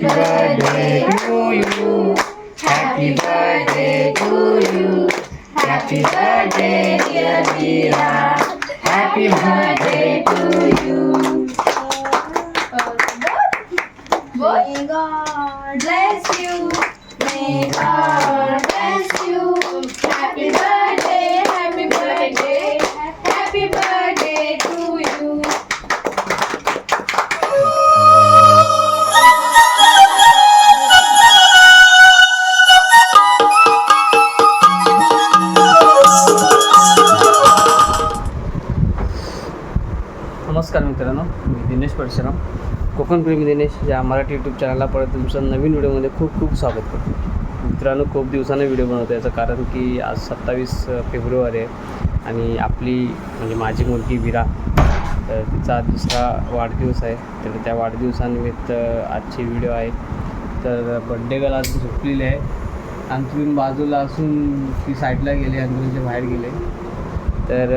birthday नमस्कार मित्रांनो मी दिनेश परशुराम कोकण प्रेमी दिनेश या मराठी यूट्यूब चॅनलला परत तुमचं नवीन व्हिडिओमध्ये खूप खूप स्वागत करतो. मित्रांनो खूप दिवसानं व्हिडिओ बनवतो याचं कारण की आज सत्तावीस फेब्रुवारी आहे आणि आपली म्हणजे माझी मुलगी विरा तर तिचा दुसरा वाढदिवस आहे. तर त्या वाढदिवसानिमित्त आजची व्हिडिओ आहे तर बड्डे गर्ल आज झोपलेली आहे. अंतरून बाजूला असून ती साईडला गेली अंतरूनच्या बाहेर गेले. तर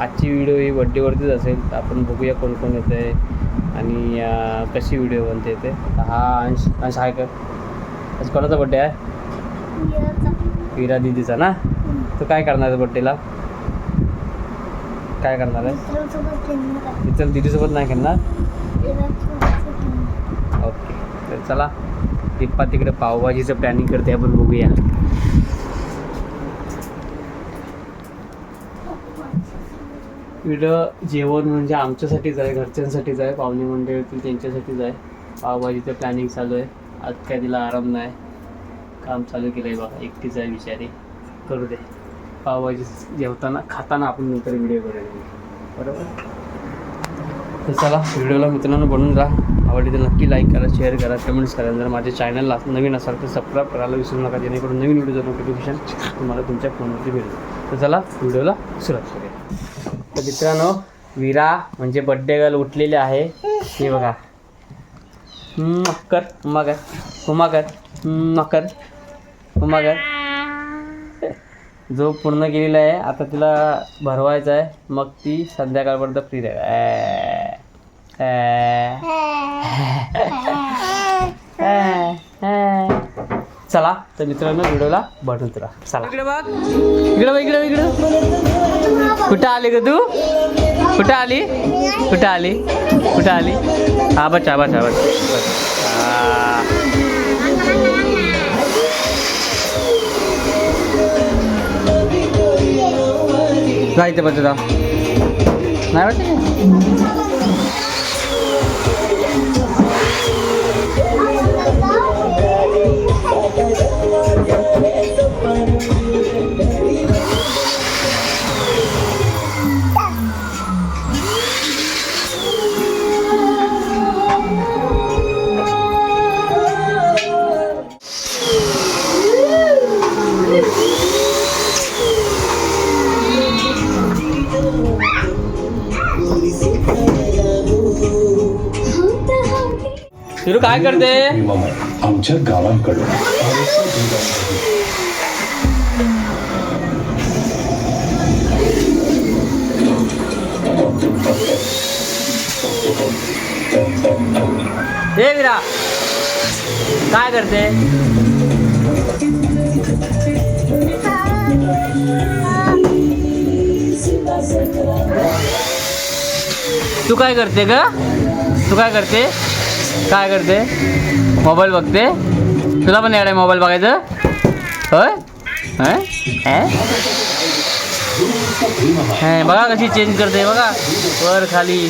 आजची व्हिडिओ ही बड्डेवरतीच असेल. आपण बघूया कोण कोण येतं आहे आणि कशी व्हिडिओ बनते ते. हा अंश अंश आहे का आज कोणाचा बड्डे आहे? विरा दिदीचा ना? तू काय करणार आहे बड्डेला काय करणार आहे? इतर दिदीसोबत नाही खेळणार? ओके. तर चला दीपा तिकडे पावभाजीचं प्लॅनिंग करते. आपण बघूया. पिढं जेवण म्हणजे आमच्यासाठीच आहे घरच्यांसाठीच आहे पाहुणे मंडळी येतील त्यांच्यासाठीच आहे. पावभाजीचं प्लॅनिंग चालू आहे. आज काय तिला आराम नाही. काम चालू केलं आहे बघा एकटीच आहे विचारी करू दे. पावभाजी जेवताना खाताना आपण नंतर व्हिडिओ करूया बरोबर? तर चला व्हिडिओला मित्रांनो बनवून राहा. आवडली तर नक्की लाईक करा शेअर करा कमेंट्स करा. जर माझ्या चॅनलला नवीन असाल तर सबस्क्राईब करायला विसरू नका. जेणेकरून नवीन व्हिडिओचं नोटिफिकेशन तुम्हाला तुमच्या फोनवरती भेटेल. तर चला व्हिडिओला सुरुवात करूया. तर मित्रांनो विरा म्हणजे बड्डे गर्ल उठलेले आहे. हे बघा. मकर उमागर उमागर मकर उमा कर जो पूर्ण केलेला आहे. आता तिला भरवायचा आहे. मग ती संध्याकाळपर्यंत फ्री राहील. चला तर मित्रांनो व्हिडिओला बनवत राहा चला. इकडे बघ. इकडे बघ इकडे बघ, इकडे कुठं आली ग तू? कुठं आली? कुठं आली? कुठं आली? हा बच्चा बच्चा बच्चा जायचं बच्चा जा. नाही वाटत? शिरू काय करते आमच्या गावांकडून हे विरा काय करते तू काय करते ग? तू काय करते काय करते? मोबाईल बघते. तुला पण येणार मोबाईल बघायचं? होय? बघा कशी चेंज करते बघा. वर खाली.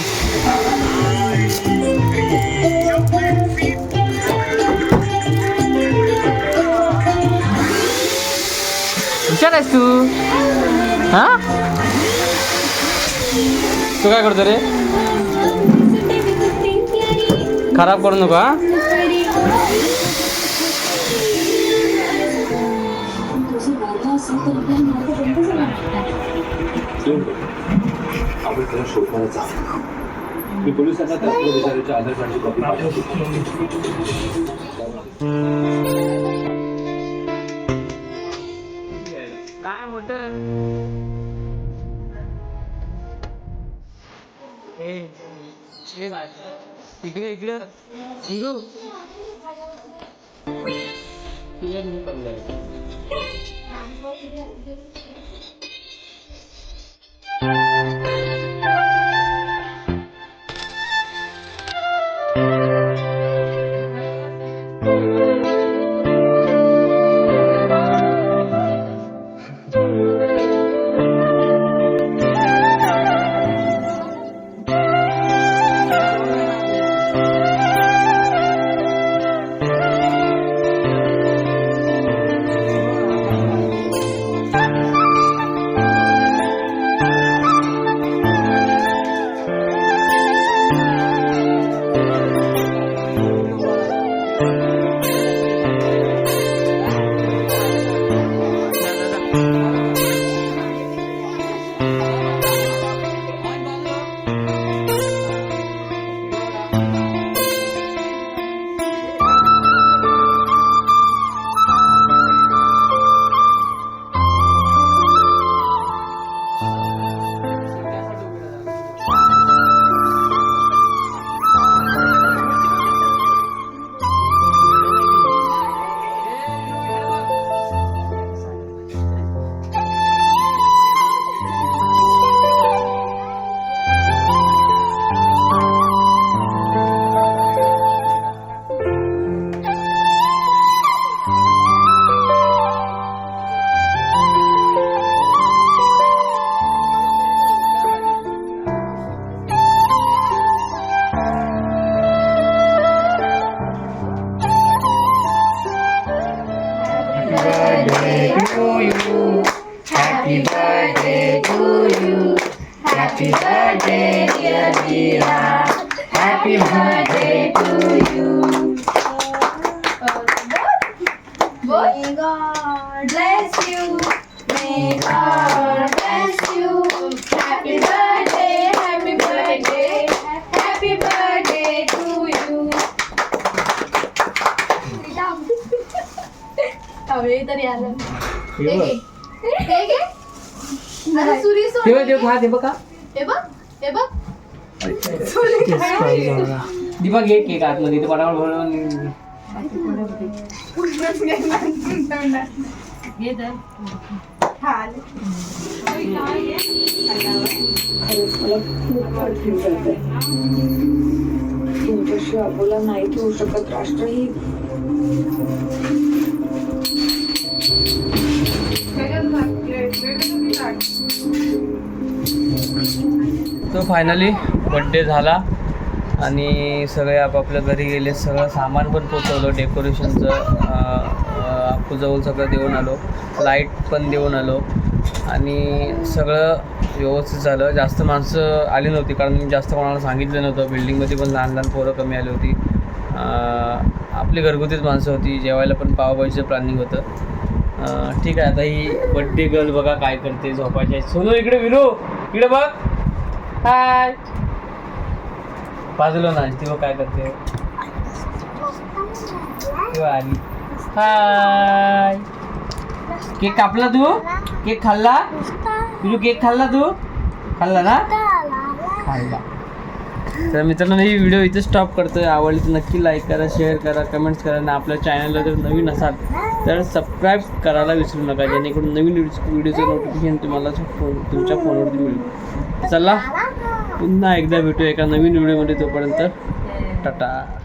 हुशार आहेस तू. हा? तू काय करतो रे? खराब करू नका हा? आपण त्याला शोधण्याला मी पोलिसांना आधार कार्डची कॉपी पाठवतो काय इकडे इकडे. तुझ्या मी पडलं birthday to you. Happy birthday to you. Happy birthday, dear Mira. Happy birthday to you. May God bless you. May God bless you. Happy हवे तरी आलं हे घे. हे घे. अरे सुरी सोड. बघा हे बघ हे बघ सुरी काय? दीपा घे केक आतमध्ये ते पटापट भरून. हा, आले. तुमच्याशी अबोला नाही ठेवू शकत राष्ट्रहित तो फायनली बड्डे झाला आणि सगळे आपापल्या घरी गेले. सगळं सामान पण पोचवलं डेकोरेशनचं आपू सगळं देऊन आलो. लाइट पण देऊन आलो. आणि सगळं व्यवस्थित झालं. जास्त माणसं आली नव्हती कारण मी जास्त कोणाला सांगितलं नव्हतं. बिल्डिंगमध्ये पण लहान लहान पोरं कमी आली होती. आपली घरगुतीच माणसं होती. जेवायला पण पावभाजीचं प्लॅनिंग होतं. ठीक आहे आता ही बड्डे गर्ल बघा काय करते झोपायची सोनू इकडे विनू! इकडे बघ. हाय बाजूला नाही तेव्हा काय करते? तेव्हा आली. हाय केक कापला तू? केक खाल्ला? तुझू केक खाल्ला तू? खाल्ला ना? खाल्ला. तर मित्रांनो ही व्हिडिओ इथे स्टॉप करतोय. आवडली तर नक्की लाईक करा शेअर करा कमेंट्स करा आणि आपल्या चॅनलला जर नवीन असाल तर सबस्क्राईब करायला विसरू नका. जेणेकरून नवीन व्हिडिओ व्हिडिओचं नोटिफिकेशन तुम्हाला फोन तुमच्या फोनवरती मिळेल. चला पुन्हा एकदा भेटू एका नवीन व्हिडिओमध्ये तोपर्यंत. टाटा.